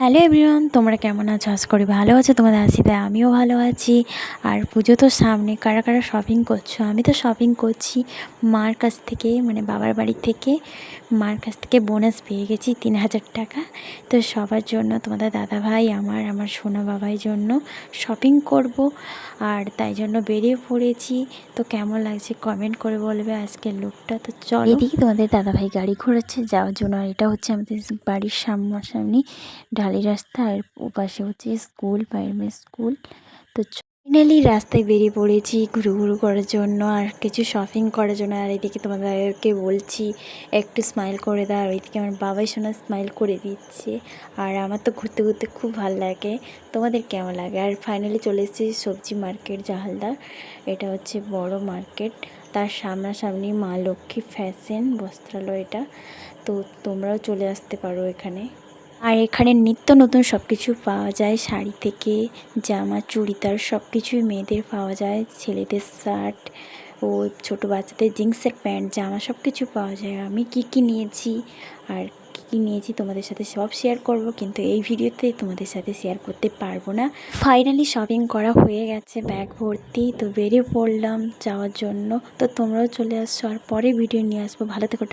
Hello everyone, তোমরা কেমন আছো? আশা করি ভালো আছো। তোমাদের আশীর্বাদে আমিও ভালো আছি। আর পুজো তো সামনে, কারা কারা শপিং করছ? আমি তো শপিং করছি মার কাছ থেকে মানে বাবার বাড়ি থেকে। মার কাছ থেকে বোনাস পেয়ে গেছি তিন হাজার টাকা। তো সবার জন্য, তোমাদের দাদা ভাই, আমার আমার সোনা বাবাই জন্য শপিং করব। আর তাই জন্য বেরিয়ে পড়েছি। তো কেমন লাগছে কমেন্ট করে বলবে আজকের লুকটা তো চল। এদিকে তোমাদের দাদা ভাই গাড়ি ঘোরাচ্ছে, যাওয়ার জন্য। আর এটা হচ্ছে আমাদের বাড়ির সামনাসামনি রাস্তা আর ওপাশে হচ্ছে স্কুল প্রাইমারি স্কুল। তো ফাইনালি রাস্তায় বেরিয়ে পড়েছি ঘুরু ঘুরু করার জন্য, আর কিছু শপিং করার জন্য। আর এদিকে তোমাদেরকে বলছি, একটু স্মাইল করে দাও। আর ওইদিকে আমার বাবাই শোনা স্মাইল করে দিচ্ছে। আর আমার তো ঘুরতে ঘুরতে খুব ভালো লাগে। তোমাদের কেমন লাগে? আর ফাইনালি চলে এসেছি সবজি মার্কেট জাহালদার এটা হচ্ছে বড় মার্কেট তার সামনাসামনি মা লক্ষ্মী ফ্যাশন বস্ত্রালয় এটা। তো তোমরাও চলে আসতে পারো এখানে। আর এখানে নিত্য নতুন সব কিছু পাওয়া যায়। শাড়ি থেকে জামা, চুড়িদার সব কিছুই মেয়েদের পাওয়া যায়। ছেলেদের শার্ট ও ছোটো বাচ্চাদের জিন্সের প্যান্ট, জামা সব কিছু পাওয়া যায়। আমি কি কি নিয়েছি আর কী কী নিয়েছি তোমাদের সাথে সব শেয়ার করব, কিন্তু এই ভিডিওতে তোমাদের সাথে শেয়ার করতে পারব না। ফাইনালি শপিং করা হয়ে গেছে ব্যাগ ভর্তি, তো বেরিয়ে পড়লাম যাওয়ার জন্য। তো তোমরাও চলে আসছো আর পরে ভিডিও নিয়ে আসব। ভালো থেকো।